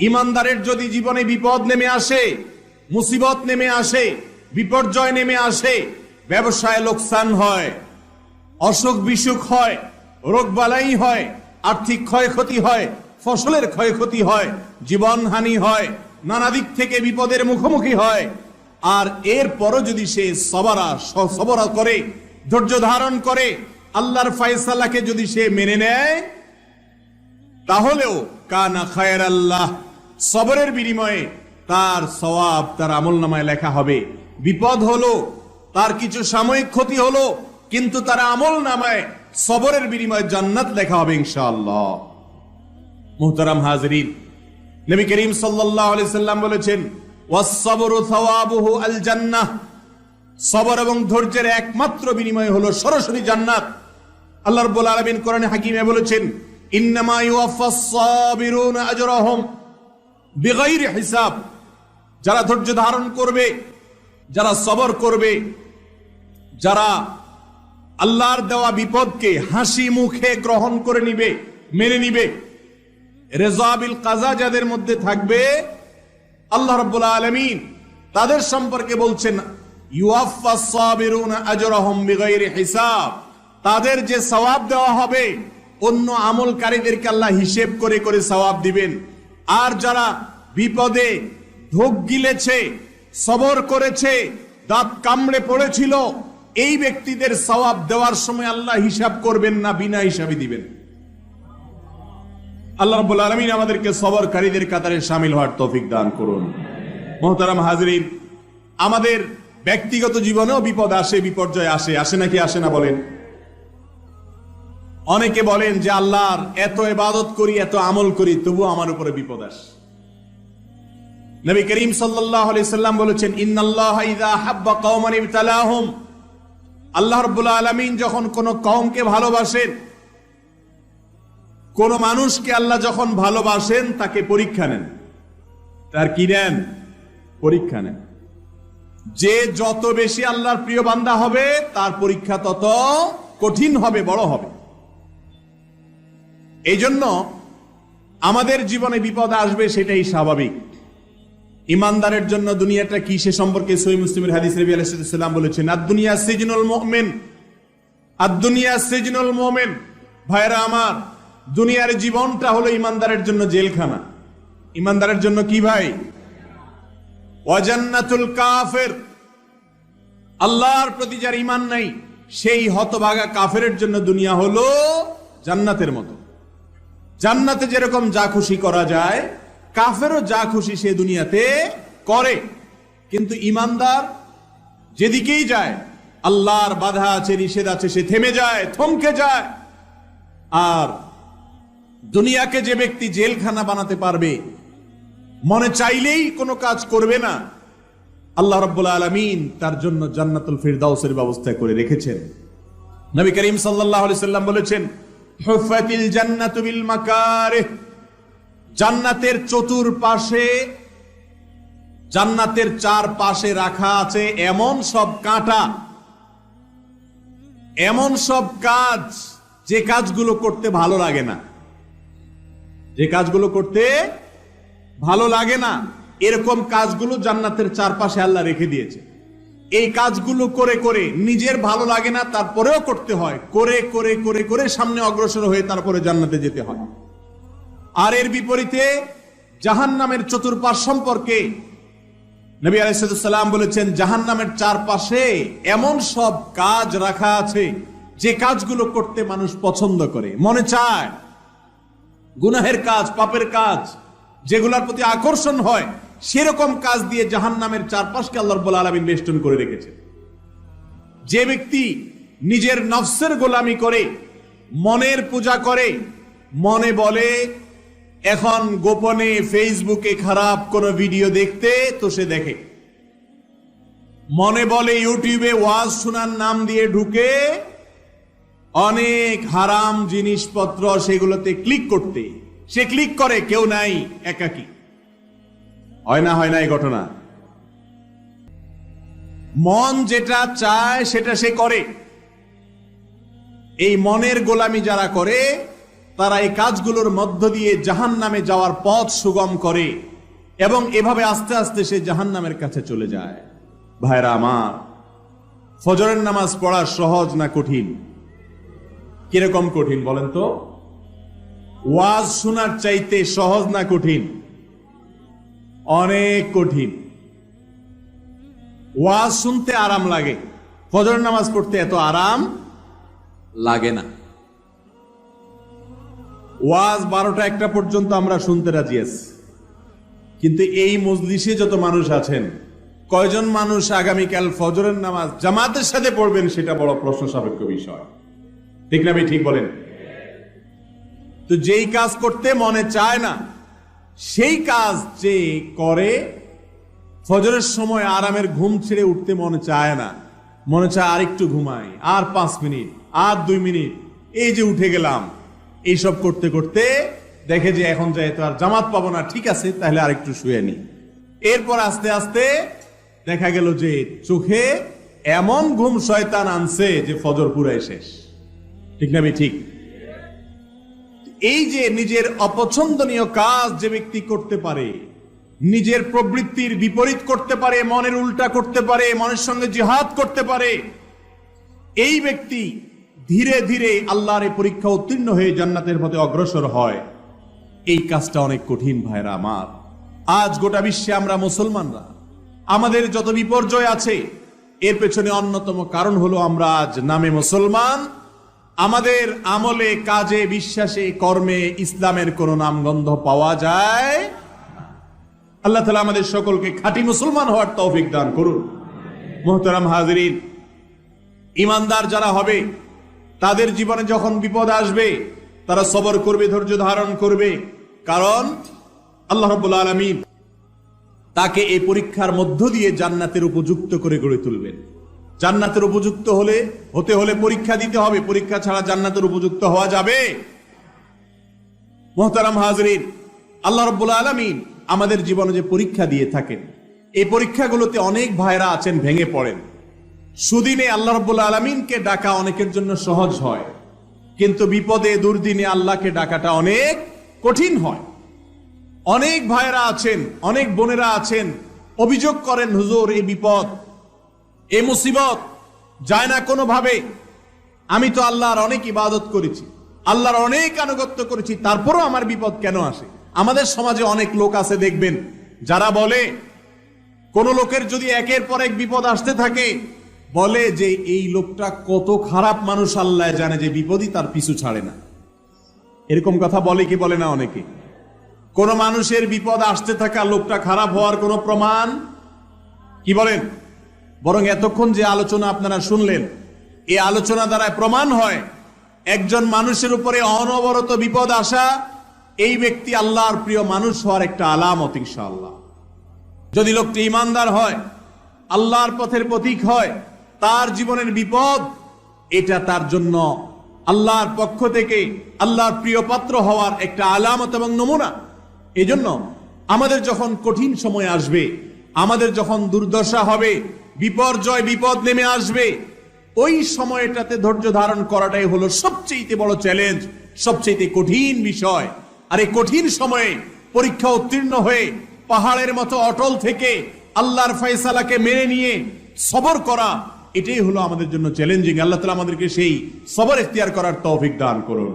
ইমানদারের যদি জীবনে বিপদ নেমে আসে, মুসিবত নেমে আসে, বিপর্যয় নেমে আসে, ব্যবসায় লোকসান হয়, অসুখ বিসুখ হয়, রোগবালাই হয়, আর্থিক ক্ষয়ক্ষতি হয়, ফসলের ক্ষয়ক্ষতি হয়, জীবনহানি হয়, নানা দিক থেকে বিপদের মুখোমুখি হয়, আর এর এরপরও যদি সে সবারা সবরা করে, ধৈর্য ধারণ করে, আল্লাহর ফয়সালাকে যদি সে মেনে নেয়, তাহলেও কানা খায়ের আল্লাহ সবরের বিনিময়ে তার সওয়াব, তার আমল নামায় লেখা হবে, বিপদ হলো, তার কিছু সাময়িক ক্ষতি হলো, কিন্তু তার আমল নামায় সবরের বিনিময়ে জান্নাত লেখা হবে ইনশাআল্লাহ। মুহতারাম হাজরিন, নবী করিম সাল্লাল্লাহু আলাইহি সাল্লাম বলেছেন, ওয়াস-সাবরু সাওয়াবুহু আল জান্নাহ সবর এবং ধৈর্যের একমাত্র বিনিময় হলো সরাসরি জান্নাত। আল্লাহ রাব্বুল আলামিন কোরআনে হাকিমে বলেছেন, ইন্নামা ইউওয়াফাস সাবিরুনা আজরাহুম। বিগাইরি হিসাব। যারা ধৈর্য ধারণ করবে, যারা সবর করবে, যারা আল্লাহর দেওয়া বিপদকে হাসি মুখে গ্রহণ করে নিবে, মেনে নিবে রেজাবিল কাজা যাদের মধ্যে থাকবে, আল্লাহ রাব্বুল আলামিন তাদের সম্পর্কে বলছেন হিসাব। তাদের যে সওয়াব দেওয়া হবে, অন্য আমলকারীদেরকে আল্লাহ হিসেব করে করে সওয়াব দিবেন। আর যারা বিপদে ধোক গিলেছে, সবর করেছে, দাঁত কামড়ে পড়েছিল, এই ব্যক্তিদের সওয়াব দেওয়ার সময় আল্লাহ হিসাব করবেন না, বিনা হিসাবে দিবেন। আল্লাহ রাব্বুল আলামিন আমাদেরকে সবরকারীদের কাতারে সামিল হওয়ার তৌফিক দান করুন। মোহতারাম হাজরিন, আমাদের ব্যক্তিগত জীবনেও বিপদ আসে, বিপর্যয় আসে আসে নাকি আসে না বলেন? অনেকে বলেন যে আল্লাহর এত ইবাদত করি, এত আমল করি তবু আমার উপরে বিপদ আসে। নবী করিম সাল্লাম বলেছেন হাব্বা আল্লাহ আলামিন যখন কোন কওমকে ভালোবাসেন, কোন মানুষকে আল্লাহ যখন ভালোবাসেন, তাকে পরীক্ষা নেন। তার কি নেন? পরীক্ষা নেন। যে যত বেশি আল্লাহর প্রিয় বান্দা হবে, তার পরীক্ষা তত কঠিন হবে, বড় হবে। এই জন্য আমাদের জীবনে বিপদ আসবে সেটাই স্বাভাবিক। ইমানদারের জন্য দুনিয়াটা কি সে সম্পর্কে সই মুসলিমের হাদিস রবি আলাইসাল্লাম বলেছেন আর দুনিয়া সিজনুল মোমেন আর দুনিয়া সিজনুল মোমেন ভাইরা আমার, দুনিয়ার জীবনটা হলো ইমানদারের জন্য জেলখানা। ইমানদারের জন্য কি ভাই? ওয়াজান্নাতুল কাফের, আল্লাহর প্রতি যার ইমান নাই, সেই হতভাগা কাফেরের জন্য দুনিয়া হলো জান্নাতের মতো। জান্নাতে যেরকম যা খুশি করা যায়, কাফেরও যা খুশি সে দুনিয়াতে করে। কিন্তু ইমানদার যেদিকেই যায়, আল্লাহর বাধা আছে, নিষেধ আছে, সে থেমে যায়, থমকে যায়। আর দুনিয়াকে যে ব্যক্তি জেলখানা বানাতে পারবে, মনে চাইলেই কোনো কাজ করবে না। আল্লাহ রব্বুল আলমিন তার জন্য জান্নাতুল ফিরদাউসের ব্যবস্থা করে রেখেছেন। নবী করিম আলাইহি সাল্লাম বলেছেন জান্নাতের চতুর্পাশে, জান্নাতের চার পাশে রাখা আছে এমন সব কাঁটা, এমন সব কাজ যে কাজগুলো করতে ভালো লাগে না। যে কাজগুলো করতে ভালো লাগে না, এরকম কাজগুলো জান্নাতের চারপাশে আল্লাহ রেখে দিয়েছে। এই কাজগুলো করে করে নিজের ভালো লাগে না, তারপরেও করতে হয়। করে করে করে করে সামনে অগ্রসর হয়ে তারপরে জান্নাতে যেতে হয়। আর এর বিপরীতে জাহান নামের চতুর্পাশ সম্পর্কে নবী আলাইসালাম বলেছেন জাহান নামের চারপাশে এমন সব কাজ রাখা আছে, যে কাজগুলো করতে মানুষ পছন্দ করে। মনে চায়, গুনাহের কাজ, পাপের কাজ, যেগুলোর প্রতি আকর্ষণ হয় সেরকম কাজ দিয়ে জাহান নামের চারপাশকে আল্লাহ রব্বুল আলমিন বেষ্টন করে রেখেছে যে ব্যক্তি নিজের নফসের গোলামি করে, মনের পূজা করে, মনে বলে, এখন গোপনে ফেসবুকে খারাপ কোনো ভিডিও দেখতে, তো সে দেখে। মনে বলে, ইউটিউবে ওয়াজ শোনার নাম দিয়ে ঢুকে অনেক হারাম জিনিসপত্র সেগুলোতে ক্লিক করতে। সে ক্লিক করে, কেউ নাই, একাকি। হয় না হয় না এই ঘটনা। মন যেটা চায়, সেটা সে করে। এই মনের গোলামি যারা করে, তারা এই কাজগুলোর মধ্য দিয়ে জাহান নামে যাওয়ার পথ সুগম করে এবং এভাবে আস্তে আস্তে সে জাহান নামের কাছে চলে যায়। ভাইরা আমার, ফজরের নামাজ পড়া সহজ না কঠিন? কীরকম কঠিন বলেন তো? ওয়াজ শোনার চাইতে সহজ না কঠিন? অনেক কঠিন। ওয়াজ শুনতে আরাম লাগে। ফজর নামাজ পড়তে এত আরাম লাগে না। ওয়াজ বারোটা একটা পর্যন্ত আমরা শুনতে রাজি আছি। কিন্তু এই মজলিসে যত মানুষ আছেন, কয়জন মানুষ আগামীকাল ফজরের নামাজ জামাতের সাথে পড়বেন সেটা বড় প্রশ্ন সাপেক্ষ বিষয়। ঠিক না আমি ঠিক বলেন? তো যেই কাজ করতে মনে চায় না সেই কাজ যে করে, ফজরের সময় আরামের ঘুম ছেড়ে উঠতে মনে চায় না। মনে চায় আর একটু ঘুমাই, আর পাঁচ মিনিট, আর দুই মিনিট, এই যে উঠে গেলাম। এইসব করতে করতে দেখে যে এখন যাই তো আর জামাত পাবো না, ঠিক আছে, তাহলে আর একটু শুয়ে নি। এরপর আস্তে আস্তে দেখা গেল যে চোখে এমন ঘুম শয়তান আনছে যে ফজর পুরাই শেষ। ঠিক না আমি ঠিক। এই যে নিজের অপছন্দনীয় কাজ যে ব্যক্তি করতে পারে, নিজের প্রবৃত্তির বিপরীত করতে পারে, মনের উল্টা করতে পারে, মনের সঙ্গে জিহাদ করতে পারে, এই ব্যক্তি ধীরে ধীরে আল্লাহর পরীক্ষা উত্তীর্ণ হয়ে জান্নাতের পথে অগ্রসর হয়। এই কাজটা অনেক কঠিন ভাইরা আমার। আজ গোটা বিশ্বে আমরা মুসলমানরা, আমাদের যত বিপর্যয় আছে, এর পেছনে অন্যতম কারণ হলো আমরা আজ নামে মুসলমান আমাদের আমলে, কাজে, বিশ্বাসে, কর্মে ইসলামের কোন নামগন্ধ পাওয়া যায়? আল্লাহ তালা আমাদের সকলকে খাঁটি মুসলমান হওয়ার তৌফিক দান করুন। মোহতারাম হাজরিন ইমানদার যারা হবে, তাদের জীবনে যখন বিপদ আসবে, তারা সবর করবে, ধৈর্য ধারণ করবে। কারণ আল্লাহ আলমিন তাকে এই পরীক্ষার মধ্য দিয়ে জান্নাতের উপযুক্ত করে গড়ে তুলবেন। জান্নাতের উপযুক্ত হলে, হতে হলে পরীক্ষা দিতে হবে। পরীক্ষা ছাড়া জান্নাতের উপযুক্ত হওয়া যাবে। মোহতারাম হাজরিন, আল্লাহ রব্বুল আলমিন আমাদের জীবনে যে পরীক্ষা দিয়ে থাকেন, এই পরীক্ষাগুলোতে অনেক ভাইরা আছেন, ভেঙে পড়েন। সুদিনে আল্লাহ রব্বুল আলমিনকে ডাকা অনেকের জন্য সহজ হয়, কিন্তু বিপদে, দুর্দিনে আল্লাহকে ডাকাটা অনেক কঠিন হয়। অনেক ভাইরা আছেন, অনেক বোনেরা আছেন, অভিযোগ করেন, হুজুর, এই বিপদ এ মুসিবত যায় না কোনোভাবে। আমি তো আল্লাহর অনেক ইবাদত করেছি, আল্লাহর অনেক আনুগত্য করেছি, তারপরও আমার বিপদ কেন আসে? আমাদের সমাজে অনেক লোক আছে, দেখবেন, যারা বলে, কোন লোকের যদি একের পর এক বিপদ আসতে থাকে, বলে যে এই লোকটা কত খারাপ মানুষ, আল্লাহ জানে যে বিপদই তার পিছু ছাড়ে না। এরকম কথা বলে কি বলে না অনেকে? কোন মানুষের বিপদ আসতে থাকা লোকটা খারাপ হওয়ার কোনো প্রমাণ? কি বলেন? বরং এতক্ষণ যে আলোচনা আপনারা শুনলেন, এই আলোচনা দ্বারা প্রমাণ হয় একজন মানুষের উপরে অনবরত বিপদ আসা, এই ব্যক্তি আল্লাহর প্রিয় মানুষ হওয়ার একটা আলামত, ইনশাআল্লাহ। যদি লোকটি ইমানদার হয়, আল্লাহর পথের প্রতীক হয়, তার জীবনের বিপদ, এটা তার জন্য আল্লাহর পক্ষ থেকে আল্লাহর প্রিয় পাত্র হওয়ার একটা আলামত এবং নমুনা। এজন্য আমাদের যখন কঠিন সময় আসবে, আমাদের যখন দুর্দশা হবে বিপর্যয় বিপদ নেমে আসবে। ওই সময়টাতে ধৈর্য ধারণ করাটাই হলো সবচেয়ে বড় চ্যালেঞ্জ সবচেয়ে কঠিন বিষয়। আর এই কঠিন সময়ে পরীক্ষা উত্তীর্ণ হয়ে পাহাড়ের মতো অটল থেকে আল্লাহর ফয়সালাকে মেনে নিয়ে সবর করা, এটাই হলো আমাদের জন্য চ্যালেঞ্জিং আল্লাহ তালা আমাদেরকে সেই সবর এখতিয়ার করার তৌফিক দান করুন।